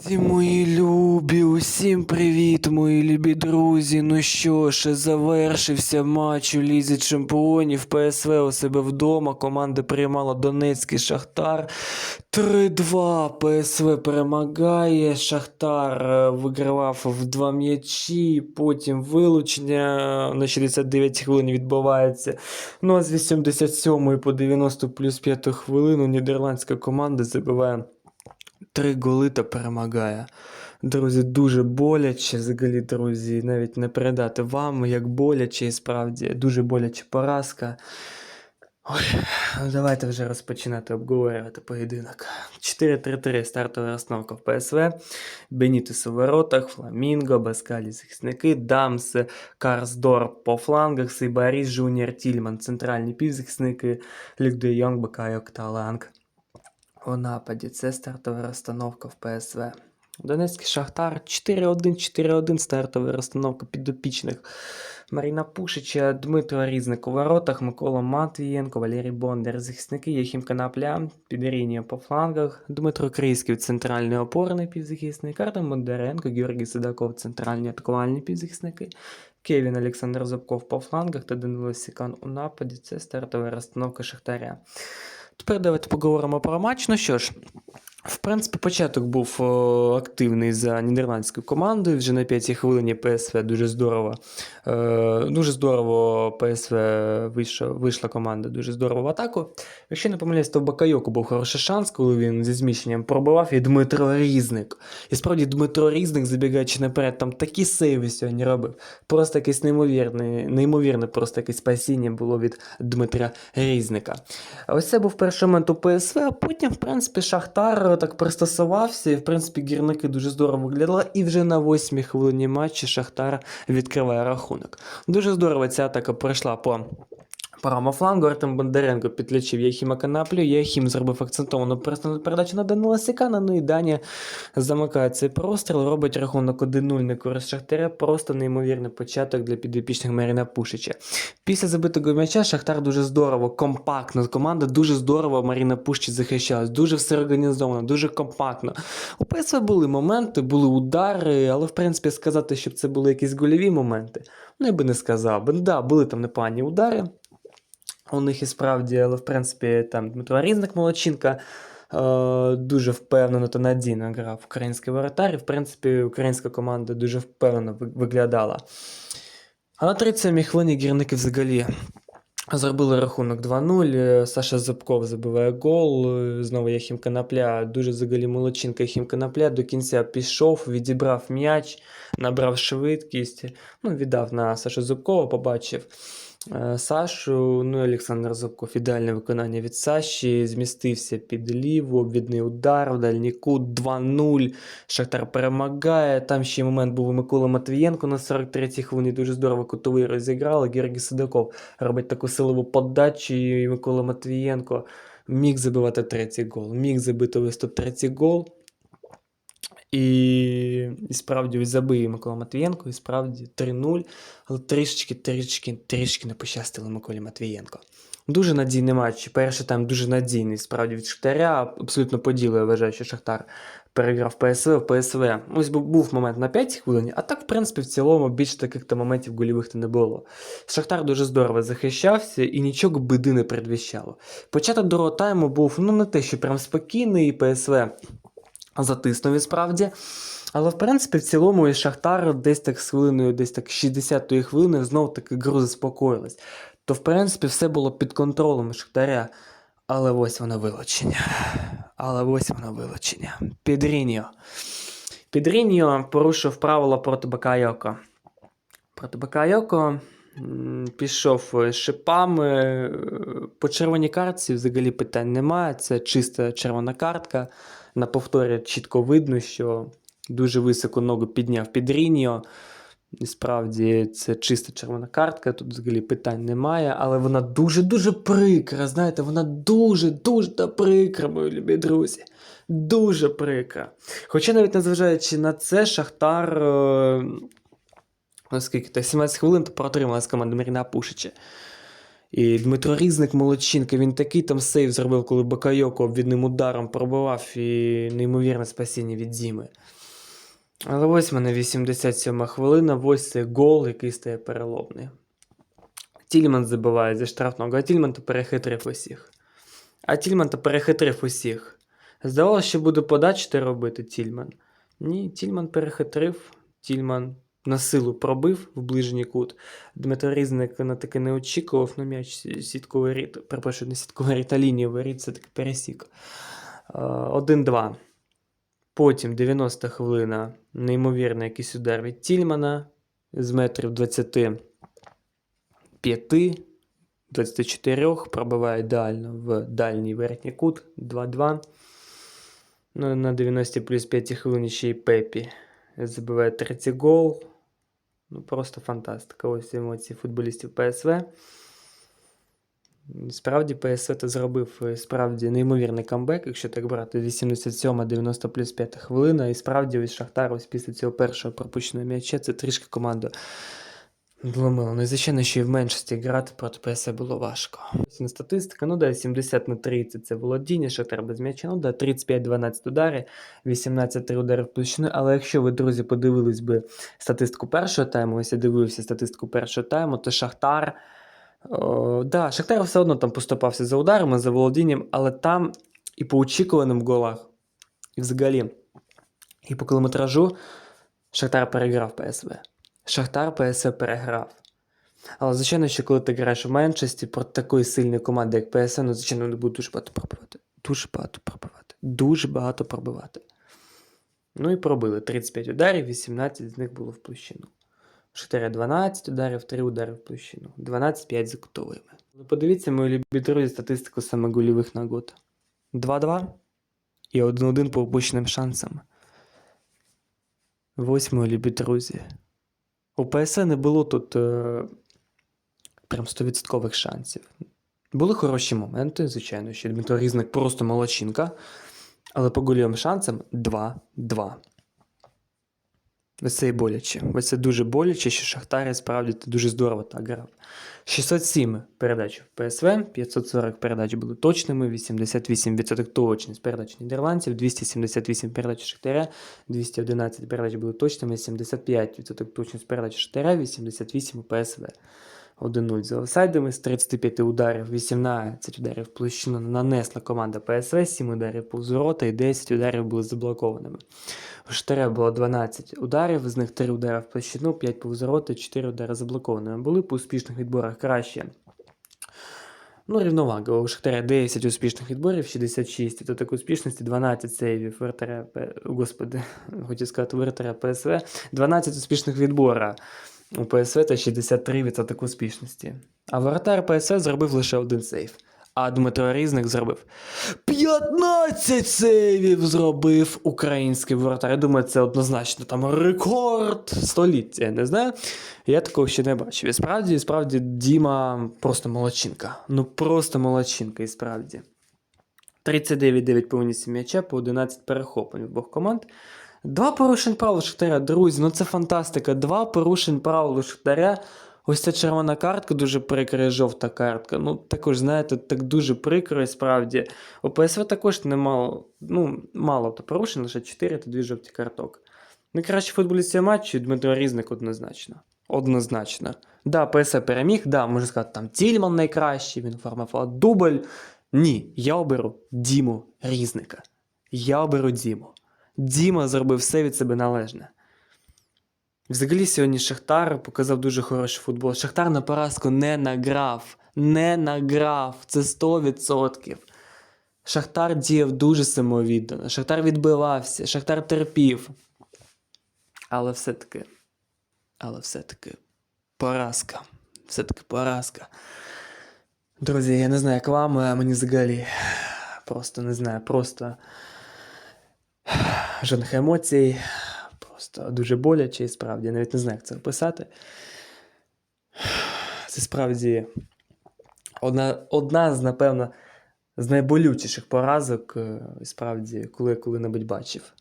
Всі мої любі, усім привіт, мої любі друзі. Ну що ж, завершився матч у Лізі Чемпіонів. ПСВ у себе вдома. Команда приймала Донецький Шахтар. 3-2. ПСВ перемагає. Шахтар е, вигравав в два м'ячі. Потім вилучення на 69 хвилин відбувається. Ну а з 87 по 90 плюс 5 хвилину нідерландська команда забиває три голи та перемагає. Друзі, дуже боляче, взагалі, друзі, навіть не передати вам, як боляче і справді дуже боляча поразка. Ой, ну давайте вже розпочинати обговорювати поєдинок. 4-3-3 стартова розстановка в ПСВ. Бенітес у воротах, Фламінго, Баскалі захисники, Дамс, Карсдор по флангах, Сейбаріс, Жуніор, Тільман, центральні півзахисники, Люк де Йонг, Бакайок та Ланг. У нападі це стартова розстановка в ПСВ. Донецький Шахтар 4-1, 4-1 стартова розстановка підопічних. Маріна Пушича, Дмитро Різник у воротах, Микола Матвієнко, Валерій Бондар, захисники, Єхім Канапля, Підерінія по флангах, Дмитро Крийський, центральний опорний півзахисник, Артем Бондаренко, Георгій Сидаков, центральні атакувальні півзахисники, Кевін Олександр Зубков по флангах та Данило Сікан у нападі. Це стартова розстановка Шахтаря. Тепер давайте поговоримо про матч. Ну що ж, в принципі, початок був о, активний за нідерландською командою. Вже на п'ятій хвилині ПСВ дуже здорово. Е, дуже здорово ПСВ вийшла, вийшла команда дуже здорово в атаку. Якщо не помиляюсь, то в Бакайоку був хороший шанс, коли він зі зміщенням пробивав і Дмитро Різник. І справді Дмитро Різник, забігаючи наперед, там такі сейви сьогодні робив. Просто якесь неймовірне, неймовірне просто якесь спасіння було від Дмитра Різника. Ось це був перший момент у ПСВ, а потім, в принципі, Шахтар так пристосувався, і в принципі гірники дуже здорово виглядали. І вже на восьмій хвилині матчі Шахтар відкриває рахунок. Дуже здорово ця атака пройшла по. Правому флангу Артем Бондаренко підлічив Єхіма Канаплю. Єхім зробив акцентовану персональну передачу на Данила Сікана. Ну і Даня замикає цей простріл, робить рахунок 1-0 на користь Шахтаря. Просто неймовірний початок для підопічних Маріна Пушича. Після забитого м'яча Шахтар дуже здорово, компактно. Команда дуже здорово Маріна Пушич захищалась. Дуже все організовано, дуже компактно. У ПСВ були моменти, були удари, але в принципі сказати, щоб це були якісь гольові моменти, ну я би не сказав. Да, були там непогані удари. У них і справді, але в принципі там Дмитро Різник Молодчинка е, дуже впевнено та надійно грав український воротар. І в принципі українська команда дуже впевнено виглядала. А на 37-й хвилині гірники взагалі зробили рахунок 2-0. Е, Саша Зубков забиває гол. Е, Знову Яхім Канапля, дуже взагалі молодчинка Яхім Канапля до кінця пішов, відібрав м'яч, набрав швидкість. Ну, віддав на Сашу Зубкова, побачив. Е, Сашу, ну і Олександр Зубков, ідеальне виконання від Саші, змістився під ліву, обвідний удар, в дальній кут 2-0. Шахтар перемагає. Там ще момент був у Миколи Матвієнко на 43-й хвилині. Дуже здорово кутовий розіграли. Георгій Сидаков робить таку силову подачу, і Микола Матвієнко міг забивати третій гол. Міг забити тут третій гол. І, і справді ось забив Микола Матвієнко, і справді 3-0, але трішечки, трішечки, трішки не пощастило Миколі Матвієнко. Дуже надійний матч. Перший тайм дуже надійний, справді від Шахтаря. Абсолютно по ділу, я вважаю, що Шахтар переграв ПСВ в ПСВ. Ось був, момент на 5 хвилин, а так, в принципі, в цілому більше таких то моментів гольових то не було. Шахтар дуже здорово захищався і нічого биди не передвіщало. Початок другого тайму був ну не те, що прям спокійний, і ПСВ затиснув і справді. Але в принципі, в цілому, і Шахтар десь так з хвилиною, десь так 60-ї хвилини знов таки гру заспокоїлась. То, в принципі, все було під контролем Шахтаря. Але ось воно вилучення. Але ось воно вилучення. Підріньо. Підріньо порушив правила проти Бакайоко. Проти Бакайоко пішов шипами. е, По червоній картці взагалі питань немає. Це чиста червона картка. На повторі чітко видно, що дуже високо ногу підняв Підріньо. І справді це чиста червона картка, тут взагалі питань немає, але вона дуже-дуже прикра. Знаєте, вона дуже-дуже прикра, мої любі друзі. Дуже прикра. Хоча навіть незважаючи на це, Шахтар. Е... Оскільки то 17 хвилин протрималась команда Маріна Пушича. І Дмитро Різник молодчинка, він такий там сейв зробив, коли Бакайоко обвідним ударом пробивав і неймовірне спасіння від Діми. Але ось мене 87 хвилина, ось цей гол, який стає переломний. Тільман забиває зі штрафного, а Тільман то перехитрив усіх. А Тільман то перехитрив усіх. Здавалося, що буде подачити робити Тільман. Ні, Тільман перехитрив, Тільман на силу пробив в ближній кут. Дмитро Різник на таки не очікував на м'яч сітковий рід. Перепрошую, не сітковий рід, а лінієвий рід все-таки пересік. Е, 1-2. Потім 90 хвилина. Неймовірний якийсь удар від Тільмана з метрів 25, 24, пробиває ідеально в дальній верхній кут 2-2. Ну, на 90 плюс 5 хвилин ще й Пепі забиває третій гол. Ну, просто фантастика. Ось емоції футболістів ПСВ. Справді ПСВ то зробив е, справді неймовірний камбек, якщо так брати 87 90 плюс 5 хвилина. І справді ось Шахтар ось після цього першого пропущеного м'яча це трішки команду вломило. Ну і звичайно, що і в меншості грати проти ПСВ було важко. Статистика, ну да, 70 на 30 це володіння, Шахтар без м'яча, ну да, 35-12 удари, 18-3 удари в. Але якщо ви, друзі, подивились би статистику першого тайму, ось я дивився статистику першого тайму, то Шахтар. О, да, Шахтар все одно там поступався за ударами, за володінням, але там і по очікуваним голах, і взагалі, і по кілометражу Шахтар переграв ПСВ. Шахтар ПСВ переграв. Але, звичайно, що коли ти граєш в меншості проти такої сильної команди, як ПСВ, ну, звичайно, вони будуть дуже багато пробивати. Дуже багато пробивати. Дуже багато пробивати. Ну і пробили 35 ударів, 18 з них було в площину. У Шахтаря 12 ударів, 3 удари в площину. 12-5 за кутовими. Ви подивіться, мої любі друзі, статистику саме гольових нагод. 2-2 і 1-1 по опущеним шансам. Ось, мої любі друзі. У ПСЕ не було тут е, прям 100% шансів. Були хороші моменти, звичайно, що Дмитро Різник просто молодчинка. Але по голівим шансам 2-2. Ось це і боляче. Ось це дуже боляче, що Шахтар справді дуже здорово так грав. 607 передач в ПСВ, 540 передач були точними, 88% точність передач нідерландців, 278 передач Шахтаря, 211 передач були точними, 75% точність передач Шахтаря, 88 у ПСВ. 1-0 за офсайдами з 35 ударів, 18 ударів площину нанесла команда ПСВ, 7 ударів повз ворота і 10 ударів були заблокованими. У Штаря було 12 ударів, з них 3 удари в площину, 5 повз ворота, 4 удари заблокованими. Були по успішних відборах краще. Ну, рівновага. У Шахтаря 10 успішних відборів, 66. То так успішності 12 сейвів П- господи, хотів сказати, вратаря ПСВ. 12 успішних відбора. У ПСВ та 63% успішності. А воротар ПСВ зробив лише один сейв. А Дмитро Різник зробив 15 сейвів зробив український воротар. Я думаю, це однозначно там рекорд століття. Я не знаю. Я такого ще не бачив. І справді, справді, Діма просто молодчинка. Ну просто молодчинка, і справді. 39-9 повністю м'яча по 11 перехоплень обох команд. Два порушень правил Шахтаря, друзі, ну це фантастика. Два порушень правил Шахтаря. Ось ця червона картка дуже прикра, жовта картка. Ну, також, знаєте, так дуже прикро, і справді. У ПСВ також немало, ну, мало то порушень, лише 4 та 2 жовті карток. Найкращий футболіст цього матчу Дмитро Різник однозначно. Однозначно. Да, ПСВ переміг, да, можна сказати, там Тільман найкращий, він оформив дубль. Ні, я оберу Діму Різника. Я оберу Діму. Діма зробив все від себе належне. Взагалі сьогодні Шахтар показав дуже хороший футбол. Шахтар на поразку не награв. Не награв. Це 100%. Шахтар діяв дуже самовіддано. Шахтар відбивався, Шахтар терпів. Але все-таки. Але все-таки поразка. Все-таки поразка. Друзі, я не знаю, як вам, а мені взагалі. Просто не знаю, просто жодних емоцій. Просто дуже боляче і справді. Я навіть не знаю, як це описати. Це справді одна, одна з, напевно, з найболючіших поразок, е, справді, коли я коли-небудь бачив.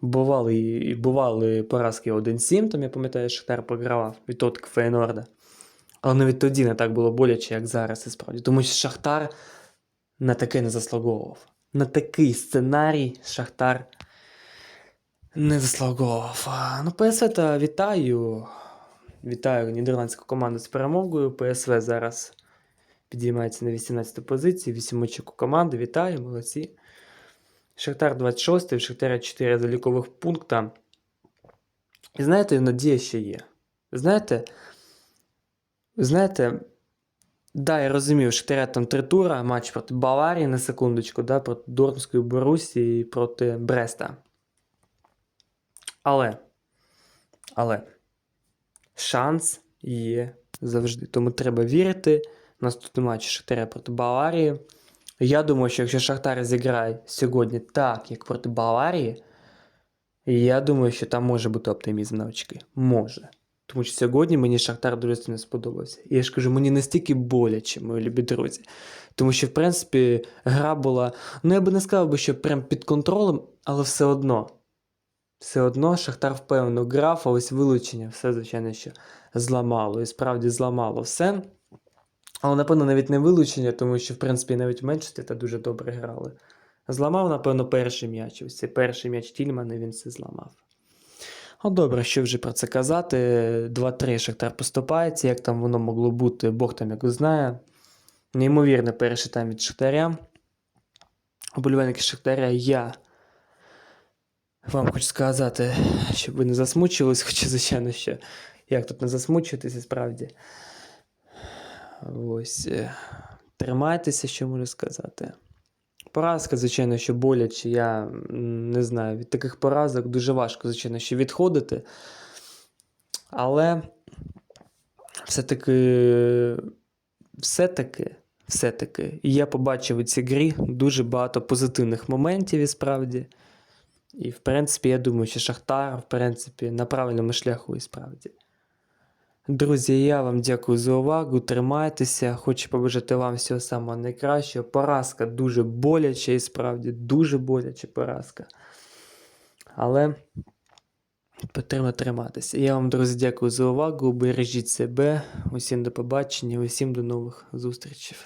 Бували, бували поразки 1-7, там я пам'ятаю, Шахтар програвав від Тотк Фейнорда. Але навіть тоді не так було боляче, як зараз, і справді. Тому що Шахтар на таке не заслуговував. На такий сценарій Шахтар не. А, Ну, ПСВ та вітаю. Вітаю нідерландську команду з перемогою. ПСВ зараз підіймається на 18 позицію. 8 очок у команди. Вітаю, молодці. Шахтар 26, в Шахтаря 4 залікових пункта. І знаєте, надія ще є. Знаєте, знаєте, да, я розумів, Шахтаря там три тура, матч проти Баварії на секундочку, да, проти Дортмундської Борусі і проти Бреста. Але, але шанс є завжди. Тому треба вірити. Наступний матч Шахтаря проти Баварії. Я думаю, що якщо Шахтар зіграє сьогодні так, як проти Баварії, я думаю, що там може бути оптимізм на очки. Може. Тому що сьогодні мені Шахтар дуже сильно сподобався. І я ж кажу, мені настільки боляче, мої любі друзі. Тому що, в принципі, гра була. Ну, я би не сказав би, що прям під контролем, але все одно. Все одно Шахтар впевнено грав, а ось вилучення все, звичайно, що зламало. І справді зламало все. Але, напевно, навіть не вилучення, тому що, в принципі, навіть в Менчесті та дуже добре грали. Зламав, напевно, перший м'яч. Ось цей перший м'яч Тільмана він все зламав. Ну, добре, що вже про це казати. 2-3 Шахтар поступається, як там воно могло бути, Бог там як знає. Неймовірно, перший тайм від Шахтаря. Оболівальники Шахтаря, я вам хочу сказати, щоб ви не засмучились, хоча, звичайно, що як тут не засмучитися, справді. Ось. е, Тримайтеся, що можу сказати. Поразка, звичайно, що боляче, я не знаю, від таких поразок дуже важко, звичайно, що відходити. Але все-таки, все-таки, все-таки, я побачив у цій грі дуже багато позитивних моментів і справді. І, в принципі, я думаю, що Шахтар, в принципі, на правильному шляху і справді. Друзі, я вам дякую за увагу. Тримайтеся. Хочу побажати вам всього самого найкращого. Поразка дуже боляча і справді дуже боляча поразка. Але потрібно триматися. Я вам, друзі, дякую за увагу. Бережіть себе. Усім до побачення, усім до нових зустрічей.